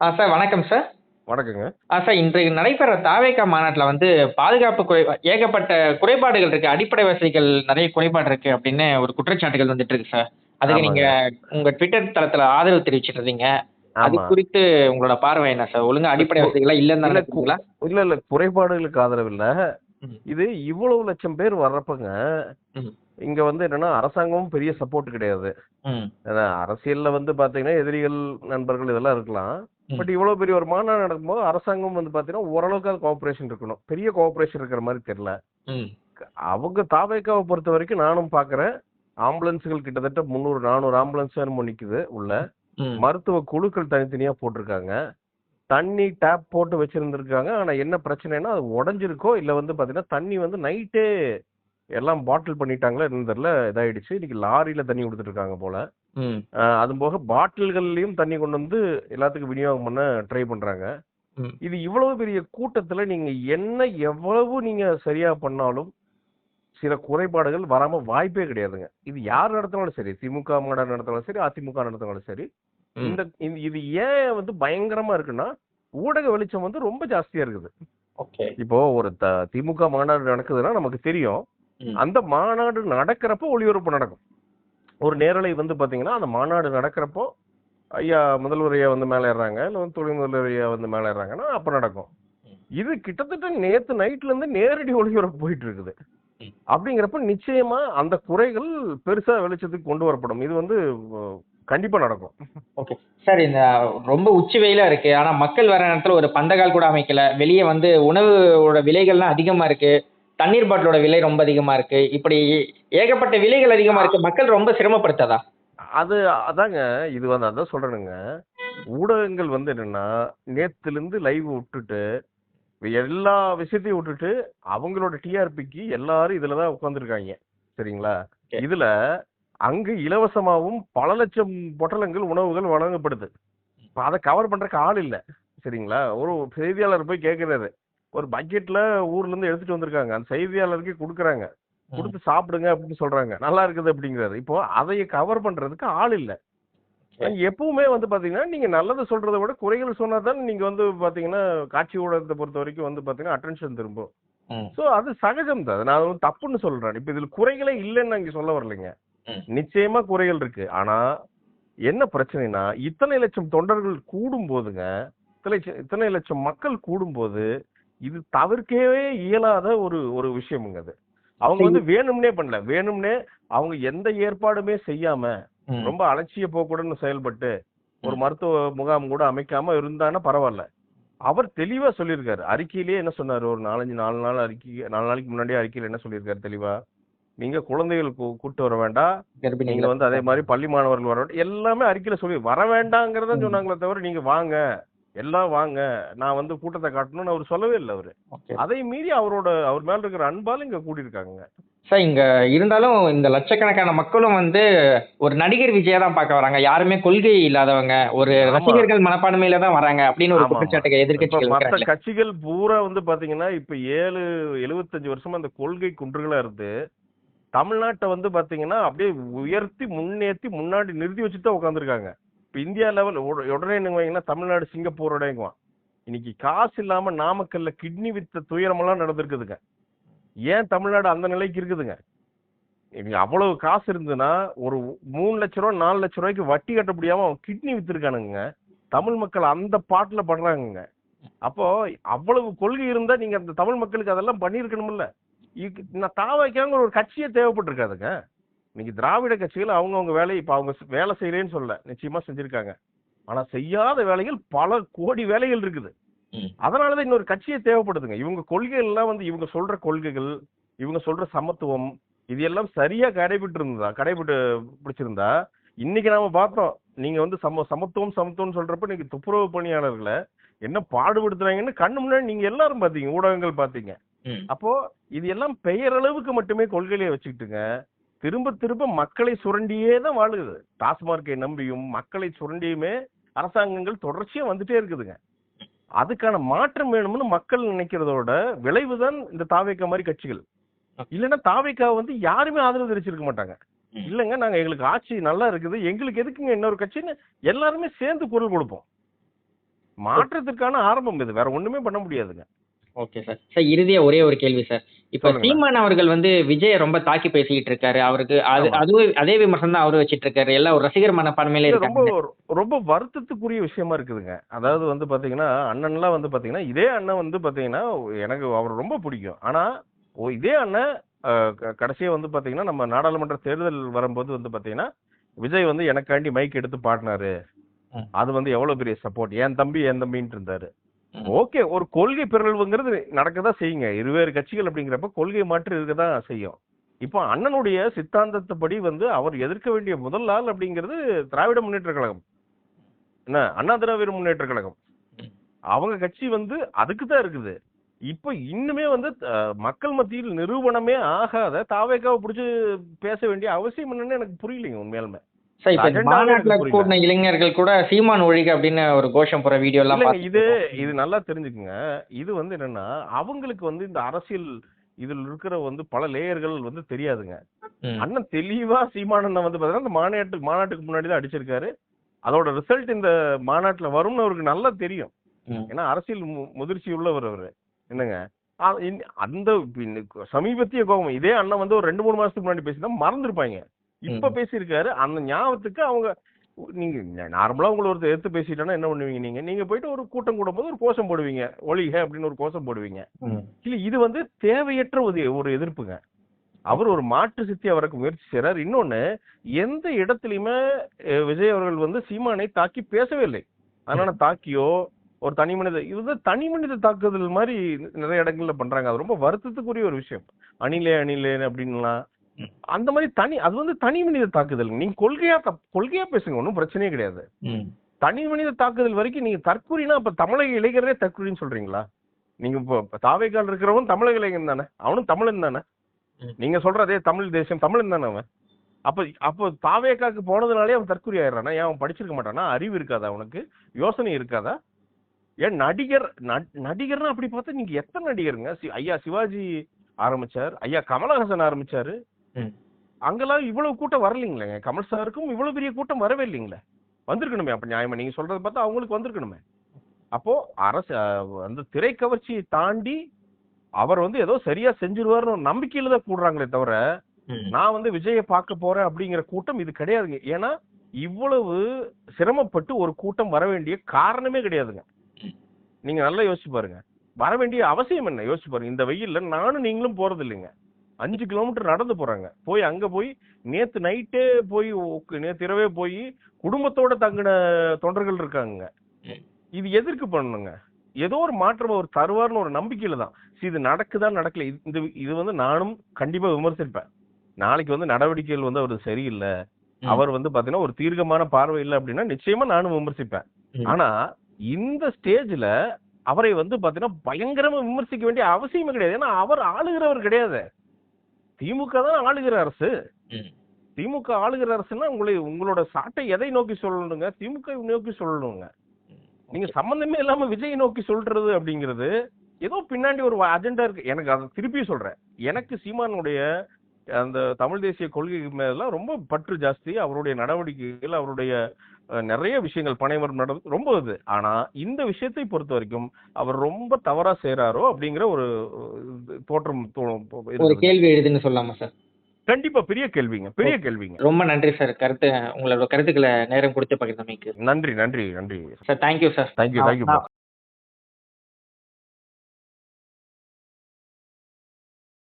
ஆ sir வணக்கம் sir வணக்கங்க. ஆ sir இன்றைக்கு நடைபெற தாவேகா மாநாட்டில் வந்து பாதுகாப்பு குறை ஏகப்பட்ட குறைபாடுகள் இருக்கு அடிப்படை வசதிகள் நிறைய குறைபாடு இருக்கு அப்படின்னு ஒரு குற்றச்சாட்டுகள் வந்துட்டு இருக்கு சார் அதுக்கு. நீங்க உங்க ட்விட்டர் தளத்துல ஆதரவு தெரிவிச்சிட்டு இருந்தீங்க அது ஆமா குறித்து உங்களோட பார்வை என்ன சார் ஒழுங்கா அடிப்படை வசதிகளா இல்லைன்னு இல்ல, நினைக்கிறீங்களா இல்ல இல்ல குறைபாடுகளுக்கு ஆதரவு இல்ல. ம். இது இவ்வளவு லட்சம் பேர் வர்றப்பங்க ம். இங்க வந்து என்னன்னா அரசாங்கமும் பெரிய சப்போர்ட் கிடையாது. ஏன்னா அரசியல்ல வந்து பாத்தீங்கன்னா எதிரிகள் நண்பர்கள் இதெல்லாம் இருக்கலாம். பட் இவ்வளவு பெரிய ஒரு மாநாடு நடக்கும்போது அரசாங்கம் வந்து பாத்தீங்கன்னா ஓரளவுக்கு அது கோஆபரேஷன் இருக்கணும். பெரிய கோஆபரேஷன் இருக்கிற மாதிரி தெரியல. அவங்க தாவேக்காவை பொறுத்த வரைக்கும் நானும் பாக்குறேன். ஆம்புலன்ஸுகள் கிட்டத்தட்ட முந்நூறு நானூறு ஆம்புலன்ஸ் என்னமோ நிக்குது உள்ள. மருத்துவ குழுக்கள் தனித்தனியா போட்டிருக்காங்க. தண்ணி டேப் போட்டு வச்சிருந்திருக்காங்க. ஆனா என்ன பிரச்சனைனா அது உடஞ்சிருக்கோ இல்ல வந்து பாத்தீங்கன்னா தண்ணி வந்து நைட்டே எல்லாம் பாட்டில் பண்ணிட்டாங்களா தெரியல இதாயிடுச்சு. இன்னைக்கு லாரியில தண்ணி கொடுத்துட்டு இருக்காங்க போல அது போக பாட்டில்கள்லயும் தண்ணி கொண்டு வந்து எல்லாத்துக்கும் விநியோகம் பண்ண ட்ரை பண்றாங்க. இது இவ்வளவு பெரிய கூட்டத்துல நீங்க என்ன எவ்வளவு நீங்க சரியா பண்ணாலும் சில குறைபாடுகள் வராம வாய்ப்பே கிடையாதுங்க. இது யார் நடத்தினாலும் சரி திமுக மாநாடு நடத்தினாலும் சரி அதிமுக நடத்தினாலும் சரி. இந்த இது ஏன் வந்து பயங்கரமா இருக்குன்னா ஊடக வெளிச்சம் வந்து ரொம்ப ஜாஸ்தியா இருக்குது. ஓகே. இப்போ ஒரு திமுக மாநாடு நடக்குதுன்னா நமக்கு தெரியும். அந்த மாநாடு நடக்கிறப்போ ஒளிபரப்பு நடக்கும். ஒரு நேரலை வந்து பாத்தீங்கன்னா அந்த மாநாடு நடக்கிறப்போ ஐயா முதல்வர் ஐயா வந்து மேலே ஏறாங்க இல்லை வந்து துணை முதல்வர் ஐயா வந்து மேலே ஏறாங்கன்னா அப்ப நடக்கும். இது கிட்டத்தட்ட நேத்து நைட்ல இருந்து நேரடி ஒளிபரப்பு போயிட்டு இருக்குது. அப்படிங்கிறப்ப நிச்சயமா அந்த குறைகள் பெருசா வெளிச்சத்துக்கு கொண்டு வரப்படும். இது வந்து கண்டிப்பா நடக்கும். ஓகே. சார் இந்த ரொம்ப உச்சி வெயிலா இருக்கு. ஆனா மக்கள் வர நேரத்துல ஒரு பந்தகால் கூட அமைக்கல. வெளியே வந்து உணவோட விலைகள்லாம் அதிகமா இருக்கு. தண்ணீர் பாட்டிலோட விலை ரொம்ப அதிகமா இருக்கு. இப்படி ஏகப்பட்ட விலைகள் அதிகமா இருக்கு. மக்கள் ரொம்ப சிரமப்படுத்ததா? அது அதாங்க இது வந்து அதான் சொல்றேனுங்க. ஊடகங்கள் வந்து என்னன்னா நேத்துல இருந்து லைவ் விட்டுட்டு எல்லா விஷயத்தையும் விட்டுட்டு அவங்களோட டிஆர்பிக்கு எல்லாரும் இதுலதான் உட்காந்துருக்காங்க சரிங்களா. இதுல அங்கு இலவசமாவும் பல லட்சம் பொட்டலங்கள் உணவுகள் வழங்கப்படுது. அதை கவர் பண்றதுக்கு ஆள் இல்ல. சரிங்களா? ஒரு செய்தியாளர் போய் கேக்குறாரு. ஒரு பக்கெட்ல ஊர்ல இருந்து எடுத்துட்டு வந்திருக்காங்க. அந்த செய்தியாளருக்கே கொடுக்குறாங்க. கொடுத்து சாப்பிடுங்க அப்படின்னு சொல்றாங்க. நல்லா இருக்குது அப்படிங்கிறாரு. இப்போ அதைய கவர் பண்றதுக்கு ஆள் இல்ல. எப்பவுமே வந்து பாத்தீங்கன்னா நீங்க நல்லது சொல்றதை விட குறைகள் சொன்னா தான் நீங்க வந்து பாத்தீங்கன்னா காட்சி ஊடகத்தை பொறுத்த வரைக்கும் வந்து பாத்தீங்கன்னா அட்டென்ஷன் திரும்பும். சோ அது சகஜம் தான். நான் வந்து தப்புன்னு சொல்றேன். இப்ப இதுல குறைகளே இல்லைன்னு நான் இங்க சொல்ல வரலைங்க. நிச்சயமா குறைகள் இருக்கு. ஆனா என்ன பிரச்சனைனா இத்தனை லட்சம் தொண்டர்கள் கூடும் போதுங்க இத்தனை லட்சம் இத்தனை லட்சம் மக்கள் கூடும்போது இது தவிர்க்கவே இயலாத ஒரு ஒரு விஷயமுங்க அது. அவங்க வந்து வேணும்னே பண்ணல. வேணும்னே அவங்க எந்த ஏற்பாடுமே செய்யாம. ரொம்ப அலட்சிய போக்குடன் செயல்பட்டு ஒரு மருத்துவ முகாம் கூட அமைக்காம இருந்தான்னா பரவாயில்ல. அவர் தெளிவா சொல்லியிருக்காரு. அறிக்கையிலேயே என்ன சொன்னாரு? ஒரு நாலஞ்சு நாலு நாள் அறிக்கை நாலு நாளைக்கு முன்னாடியே அறிக்கையில என்ன சொல்லியிருக்காரு தெளிவா? நீங்க குழந்தைகள் கூட்டு வர வேண்டாம். நீங்க வந்து அதே மாதிரி பள்ளி மாணவர்கள் வர வேண்டாம். எல்லாமே அறிக்கையில சொல்லி வர வேண்டாங்கிறத. சொன்னாங்களே தவிர நீங்க வாங்க. எல்லாம் வாங்க நான் வந்து கூட்டத்தை காட்டணும்னு அவர் சொல்லவே இல்லை அவரு. அதை மீறி அவரோட அவர் மேல இருக்கிற அன்பால இங்க கூடியிருக்காங்க சார் இங்க இருந்தாலும் இந்த லட்சக்கணக்கான மக்களும் வந்து ஒரு நடிகர் விஜயா தான் பார்க்க வராங்க. யாருமே கொள்கை இல்லாதவங்க ஒரு. ரசிகர்கள் மனப்பான்மையில தான் வராங்க அப்படின்னு ஒரு மத்த வைக்கிறாங்களே. கட்சிகள் பூரா வந்து பாத்தீங்கன்னா இப்ப ஏழு எழுபத்தஞ்சு வருஷமா அந்த கொள்கை குன்றுகளா இருந்து தமிழ்நாட்டை வந்து பாத்தீங்கன்னா அப்படியே உயர்த்தி முன்னேத்தி முன்னாடி நிறுத்தி வச்சுட்டு தான் உட்காந்துருக்காங்க இப்போ இந்தியா லெவல் உடனே வைங்கன்னா தமிழ்நாடு சிங்கப்பூரோடங்குவான் இன்னைக்கு காசு இல்லாம நாமக்கல்ல கிட்னி வித்த துயரமெல்லாம் நடந்திருக்குதுங்க. ஏன் தமிழ்நாடு அந்த நிலைக்கு இருக்குதுங்க? இவங்க அவ்வளவு காசு இருந்ததுன்னா ஒரு மூணு லட்ச ரூபா நாலு லட்ச ரூபாய்க்கு வட்டி கட்ட முடியாம அவன் கிட்னி வித்திருக்கானுங்க தமிழ் மக்கள் அந்த பாட்டுல படுறாங்க அப்போ அவ்வளவு கொள்கை இருந்தா நீங்க அந்த தமிழ் மக்களுக்கு அதெல்லாம் பண்ணியிருக்கணும்ல நான் தாவைக்காங்கிற ஒரு கட்சியே தேவைப்பட்டிருக்காதுங்க. இன்னைக்கு திராவிட கட்சிகள் அவங்கவங்க வேலையை இப்ப அவங்க வேலை செய்யறேன்னு சொல்ல நிச்சயமா செஞ்சிருக்காங்க. ஆனா செய்யாத வேலைகள் பல கோடி வேலைகள் இருக்குது. அதனாலதான் இன்னொரு கட்சியே தேவைப்படுதுங்க. இவங்க கொள்கைகள் எல்லாம் வந்து இவங்க சொல்ற கொள்கைகள் இவங்க சொல்ற சமத்துவம் இது எல்லாம் சரியா கடைபிட்டு இருந்தா கடைபிட்டு பிடிச்சிருந்தா இன்னைக்கு நாம பார்த்தோம் நீங்க வந்து சம சமத்துவம் சமத்துவம் சொல்றப்ப இன்னைக்கு துப்புரவு பணியாளர்களை என்ன பாடுபடுத்துறாங்கன்னு கண்ணு முன்னாடி நீங்க எல்லாரும் பாத்தீங்க ஊடகங்கள் பாத்தீங்க. அப்போ இது எல்லாம் பெயரளவுக்கு மட்டுமே கொள்கையிலே வச்சுக்கிட்டுங்க. திரும்ப திரும்ப மக்களை சுரண்டியே தான் வாழுது. டாஸ்மார்க்கை நம்பியும் மக்களை சுரண்டியுமே அரசாங்கங்கள் தொடர்ச்சியா வந்துட்டே இருக்குதுங்க. அதுக்கான மாற்றம் வேணும்னு மக்கள் நினைக்கிறதோட விளைவுதான் இந்த தாவேக்கா மாதிரி கட்சிகள். இல்லைன்னா தாவேக்கா வந்து யாருமே ஆதரவு தெரிவிச்சிருக்க மாட்டாங்க. இல்லைங்க நாங்க எங்களுக்கு ஆட்சி நல்லா இருக்குது. எங்களுக்கு எதுக்குங்க இன்னொரு கட்சின்னு எல்லாருமே சேர்ந்து குரல் கொடுப்போம். மாற்றத்திற்கான ஆரம்பம் இது. வேற ஒண்ணுமே பண்ண முடியாதுங்க. Okay sir. சார் இறுதியா ஒரே ஒரு கேள்வி சார். இப்ப. சீமான் அவர்கள் வந்து விஜய ரொம்ப தாக்கி பேசிக்கிட்டு இருக்காரு அவருக்கு அது. அதுவே அதே விமர்சனம் தான் அவரு வச்சிட்டு இருக்காரு எல்லாம் ஒரு ரசிகர் மனப்பான்மையில ரொம்ப ரொம்ப வருத்தத்துக்குரிய விஷயமா இருக்குதுங்க அதாவது வந்து பாத்தீங்கன்னா அண்ணன்லாம் வந்து பாத்தீங்கன்னா இதே அண்ணன் வந்து பாத்தீங்கன்னா எனக்கு அவர் ரொம்ப பிடிக்கும் ஆனா இதே அண்ணன் கடைசியா வந்து பாத்தீங்கன்னா நம்ம நாடாளுமன்ற தேர்தல் வரும்போது வந்து பாத்தீங்கன்னா விஜய் வந்து எனக்காண்டி மைக் எடுத்து பாடினாரு. அது வந்து எவ்வளவு பெரிய சப்போர்ட் என் தம்பி என் தம்பின்ட்டு இருந்தாரு. ஓகே ஒரு கொள்கை பிறழ்வுங்கிறது நடக்கதான் செய்யுங்க. இருவேறு கட்சிகள் அப்படிங்கிறப்ப கொள்கை மாற்று இருக்கதான் செய்யும். இப்போ அண்ணனுடைய சித்தாந்தத்தைப்படி வந்து அவர் எதிர்க்க வேண்டிய முதல் ஆள் அப்படிங்கிறது திராவிட முன்னேற்ற கழகம். என்ன? அண்ணா திராவிட முன்னேற்ற கழகம். அவங்க கட்சி வந்து அதுக்கு தான் இருக்குது. இப்போ இன்னுமே வந்து மக்கள் மத்தியில் நிரூபணமே ஆகாத தாவேக்காவை பிடிச்சு பேச வேண்டிய அவசியம் என்னன்னு எனக்கு புரியலைங்க உண்மையாலுமே. சார் இப்ப மாநாட்டுல. கூடின இளைஞர்கள் கூட சீமான் ஒழிக அப்படின்னு ஒரு கோஷம் போற வீடியோ எல்லாம் இது. இது நல்லா தெரிஞ்சுக்குங்க இது வந்து என்னன்னா அவங்களுக்கு வந்து இந்த அரசியல் இதுல இருக்கிற வந்து பல லேயர்கள் வந்து தெரியாதுங்க. அண்ணன் தெளிவா சீமானண்ணன் வந்து பாத்தீங்கன்னா இந்த மாநாட்டு மாநாட்டுக்கு முன்னாடி தான் அடிச்சிருக்காரு அதோட ரிசல்ட் இந்த மாநாட்டுல வரும்னு அவருக்கு நல்லா தெரியும். ஏன்னா அரசியல் முதிர்ச்சி உள்ளவர் அவரு என்னங்க அந்த சமீபத்திய கோபம் இதே அண்ணன் வந்து ஒரு ரெண்டு மூணு மாசத்துக்கு முன்னாடி பேசினா மறந்துருப்பாங்க இப்ப. பேசியிருக்காரு. அந்த ஞாபகத்துக்கு அவங்க நீங்க நார்மலா உங்களை ஒருத்தர் எடுத்து பேசிட்டோன்னா என்ன பண்ணுவீங்க நீங்க? நீங்க போயிட்டு ஒரு கூட்டம் கூடும் போது ஒரு கோஷம் போடுவீங்க. ஒளிக அப்படின்னு ஒரு கோஷம் போடுவீங்க. இல்ல இது வந்து தேவையற்ற ஒரு ஒரு எதிர்ப்புங்க. அவர் ஒரு மாற்று சித்தி அவருக்கு முயற்சி செய்றார். இன்னொன்னு எந்த இடத்துலயுமே விஜய் அவர்கள் வந்து சீமானை தாக்கி பேசவே இல்லை. அதனால தாக்கியோ ஒரு தனி மனித இது தனி மனித தாக்குதல் மாதிரி நிறைய இடங்கள்ல பண்றாங்க. அது ரொம்ப வருத்தத்துக்குரிய ஒரு விஷயம். அணிலே அணிலே அப்படின்லாம். அந்த மாதிரி தனி அது வந்து தனி மனித தாக்குதல் நீங்க கொள்கையா கொள்கையா பேசுங்க ஒன்றும் பிரச்சனையே கிடையாது. தனி மனித தாக்குதல் வரைக்கும் நீங்க தற்கூறினா அப்ப தமிழக இளைஞரே தற்கூறின்னு சொல்றீங்களா? நீங்க இப்போ தாவைக்கால் இருக்கிறவன் தமிழக இளைஞன் தானே? அவனும் தமிழன் தானே. நீங்க சொல்ற அதே தமிழ் தேசம் தமிழன் தானே அவன்? அப்ப அப்போ தாவேக்காக்கு போனதுனாலே அவன் தற்கூரி ஆயிடுறானா? ஏன் அவன் படிச்சிருக்க மாட்டானா? அறிவு இருக்காதா அவனுக்கு? யோசனை இருக்காதா? ஏன் நடிகர் நட்- நடிகர்னா அப்படி பார்த்தா நீங்க எத்தனை நடிகருங்க? ஐயா சிவாஜி ஆரம்பிச்சார் ஐயா கமலஹாசன் ஆரம்பிச்சாரு. அங்கெல்லாம் இவ்வளவு கூட்டம் வரலைங்களேங்க கமல் சாருக்கும் இவ்வளவு பெரிய கூட்டம் வரவே இல்லைங்களே. வந்திருக்கணுமே அப்ப நியாயமா? நீங்க சொல்றத பார்த்தா அவங்களுக்கு வந்திருக்கணுமே. அப்போ அரசு அந்த திரைக்கவர்ச்சியை தாண்டி அவர் வந்து ஏதோ சரியா செஞ்சிருவாருன்னு நம்பிக்கையில தான் கூடுறாங்களே தவிர. நான் வந்து விஜய பார்க்க போறேன் அப்படிங்கிற கூட்டம் இது கிடையாதுங்க. ஏன்னா இவ்வளவு சிரமப்பட்டு ஒரு கூட்டம் வர வேண்டிய காரணமே கிடையாதுங்க. நீங்க நல்லா யோசிச்சு பாருங்க. வர வேண்டிய அவசியம் என்ன? யோசிச்சு பாருங்க. இந்த வெயில்ல நானும் நீங்களும் போறது இல்லைங்க அஞ்சு கிலோமீட்டர் நடந்து போறாங்க. போய் அங்க போய் நேத்து நைட்டே போய் நேத்து இரவே போய் குடும்பத்தோட தங்கின தொண்டர்கள் இருக்காங்க. இது எதற்கு பண்ணணுங்க? ஏதோ ஒரு மாற்றம் ஒரு தருவார்னு ஒரு நம்பிக்கையில தான். இது நடக்குதா நடக்கல இது- இந்த இது வந்து நானும் கண்டிப்பா விமர்சிப்பேன். நாளைக்கு வந்து நடவடிக்கைகள் வந்து அவர் சரியில்லை. அவர் வந்து பாத்தீங்கன்னா ஒரு தீர்க்கமான பார்வை இல்லை அப்படின்னா நிச்சயமா நானும் விமர்சிப்பேன். ஆனா இந்த ஸ்டேஜ்ல அவரை வந்து பாத்தீங்கன்னா பயங்கரமா விமர்சிக்க வேண்டிய அவசியமே கிடையாது. ஏன்னா அவர் ஆளுகிறவர் கிடையாது. திமுக தான் ஆளுகிற அரசு. திமுக ஆளுகிற அரசுன்னா உங்களை உங்களோட சாட்டை எதை நோக்கி சொல்லணுங்க? திமுக நோக்கி சொல்லணுங்க. நீங்க சம்பந்தமே இல்லாம விஜய் நோக்கி சொல்றது அப்படிங்கிறது ஏதோ பின்னாடி ஒரு அஜெண்டா இருக்கு. எனக்கு அதை திருப்பி சொல்றேன். எனக்கு சீமானுடைய அந்த தமிழ் தேசிய கொள்கை மேலாம் ரொம்ப பற்று ஜாஸ்தி. அவருடைய நடவடிக்கைகள் அவருடைய நிறைய விஷயங்கள் பனைமரம் நடந்து ரொம்ப இது. ஆனா இந்த விஷயத்தை பொறுத்த வரைக்கும் அவர் ரொம்ப தவறா செய்றாரோ அப்படிங்கிற ஒரு தோற்றம் ஒரு. கேள்வி எழுதுன்னு சொல்லலாமா சார்? கண்டிப்பா பெரிய கேள்விங்க பெரிய கேள்விங்க. ரொம்ப நன்றி சார். கருத்து உங்களோட கருத்துக்களை நேரம் கொடுத்து பகிர்ந்தமைக்கு. நன்றி நன்றி நன்றி. Sir thank you sir thank you thank you